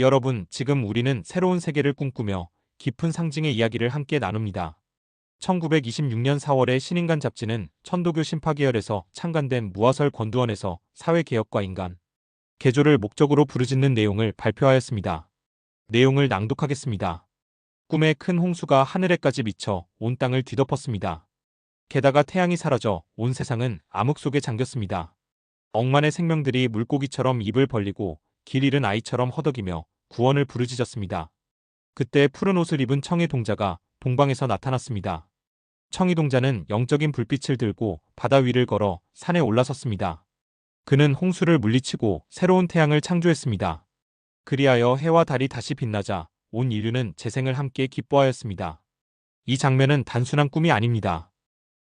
여러분, 지금 우리는 새로운 세계를 꿈꾸며 깊은 상징의 이야기를 함께 나눕니다. 1926년 4월에 신인간 잡지는 천도교 신파 계열에서 창간된 무화설 권두원에서 사회개혁과 인간, 개조를 목적으로 부르짖는 내용을 발표하였습니다. 내용을 낭독하겠습니다. 꿈의 큰 홍수가 하늘에까지 미쳐 온 땅을 뒤덮었습니다. 게다가 태양이 사라져 온 세상은 암흑 속에 잠겼습니다. 억만의 생명들이 물고기처럼 입을 벌리고 길 잃은 아이처럼 허덕이며 구원을 부르짖었습니다. 그때 푸른 옷을 입은 청의 동자가 동방에서 나타났습니다. 청이 동자는 영적인 불빛을 들고 바다 위를 걸어 산에 올라섰습니다. 그는 홍수를 물리치고 새로운 태양을 창조했습니다. 그리하여 해와 달이 다시 빛나자 온 인류는 재생을 함께 기뻐하였습니다. 이 장면은 단순한 꿈이 아닙니다.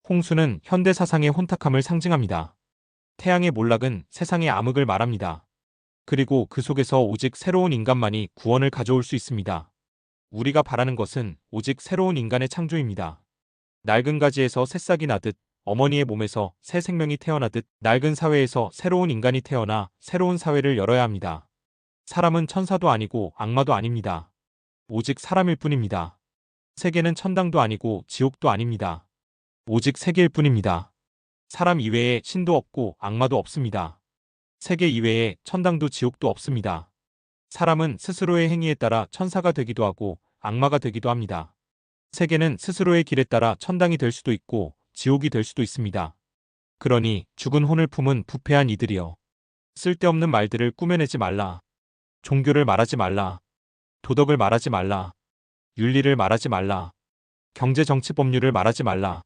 홍수는 현대 사상의 혼탁함을 상징합니다. 태양의 몰락은 세상의 암흑을 말합니다. 그리고 그 속에서 오직 새로운 인간만이 구원을 가져올 수 있습니다. 우리가 바라는 것은 오직 새로운 인간의 창조입니다. 낡은 가지에서 새싹이 나듯 어머니의 몸에서 새 생명이 태어나듯 낡은 사회에서 새로운 인간이 태어나 새로운 사회를 열어야 합니다. 사람은 천사도 아니고 악마도 아닙니다. 오직 사람일 뿐입니다. 세계는 천당도 아니고 지옥도 아닙니다. 오직 세계일 뿐입니다. 사람 이외에 신도 없고 악마도 없습니다. 세계 이외에 천당도 지옥도 없습니다. 사람은 스스로의 행위에 따라 천사가 되기도 하고 악마가 되기도 합니다. 세계는 스스로의 길에 따라 천당이 될 수도 있고 지옥이 될 수도 있습니다. 그러니 죽은 혼을 품은 부패한 이들이여. 쓸데없는 말들을 꾸며내지 말라. 종교를 말하지 말라. 도덕을 말하지 말라. 윤리를 말하지 말라. 경제 정치 법률을 말하지 말라.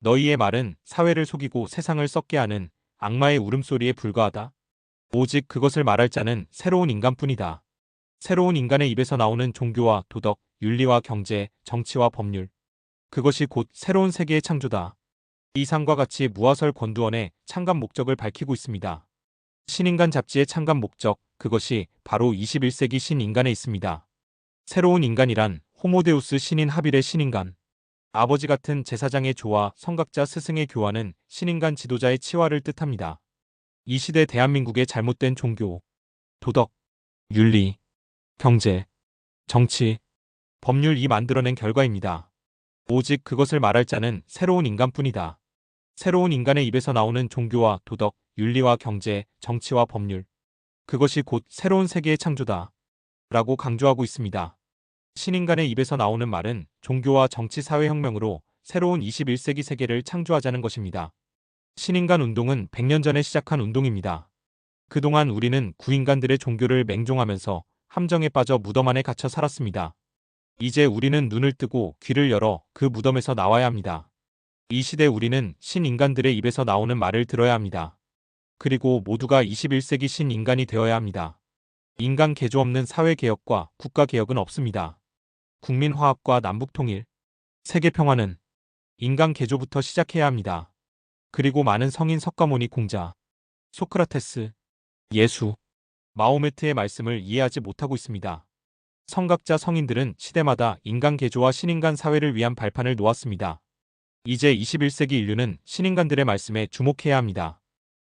너희의 말은 사회를 속이고 세상을 썩게 하는 악마의 울음소리에 불과하다. 오직 그것을 말할 자는 새로운 인간뿐이다. 새로운 인간의 입에서 나오는 종교와 도덕, 윤리와 경제, 정치와 법률. 그것이 곧 새로운 세계의 창조다. 이상과 같이 무화설 권두원의 창간 목적을 밝히고 있습니다. 신인간 잡지의 창간 목적, 그것이 바로 21세기 신인간에 있습니다. 새로운 인간이란 호모데우스 신인 하빌의 신인간. 아버지 같은 제사장의 조와 성각자 스승의 교화는 신인간 지도자의 치화를 뜻합니다. 이 시대 대한민국의 잘못된 종교, 도덕, 윤리, 경제, 정치, 법률이 만들어낸 결과입니다. 오직 그것을 말할 자는 새로운 인간뿐이다. 새로운 인간의 입에서 나오는 종교와 도덕, 윤리와 경제, 정치와 법률. 그것이 곧 새로운 세계의 창조다. 라고 강조하고 있습니다. 신인간의 입에서 나오는 말은 종교와 정치 사회혁명으로 새로운 21세기 세계를 창조하자는 것입니다. 신인간 운동은 100년 전에 시작한 운동입니다. 그동안 우리는 구인간들의 종교를 맹종하면서 함정에 빠져 무덤 안에 갇혀 살았습니다. 이제 우리는 눈을 뜨고 귀를 열어 그 무덤에서 나와야 합니다. 이 시대 우리는 신인간들의 입에서 나오는 말을 들어야 합니다. 그리고 모두가 21세기 신인간이 되어야 합니다. 인간 개조 없는 사회개혁과 국가개혁은 없습니다. 국민화합과 남북통일, 세계평화는 인간 개조부터 시작해야 합니다. 그리고 많은 성인 석가모니 공자, 소크라테스, 예수, 마호메트의 말씀을 이해하지 못하고 있습니다. 성각자 성인들은 시대마다 인간 개조와 신인간 사회를 위한 발판을 놓았습니다. 이제 21세기 인류는 신인간들의 말씀에 주목해야 합니다.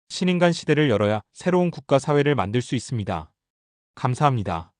신인간 시대를 열어야 새로운 국가 사회를 만들 수 있습니다. 감사합니다.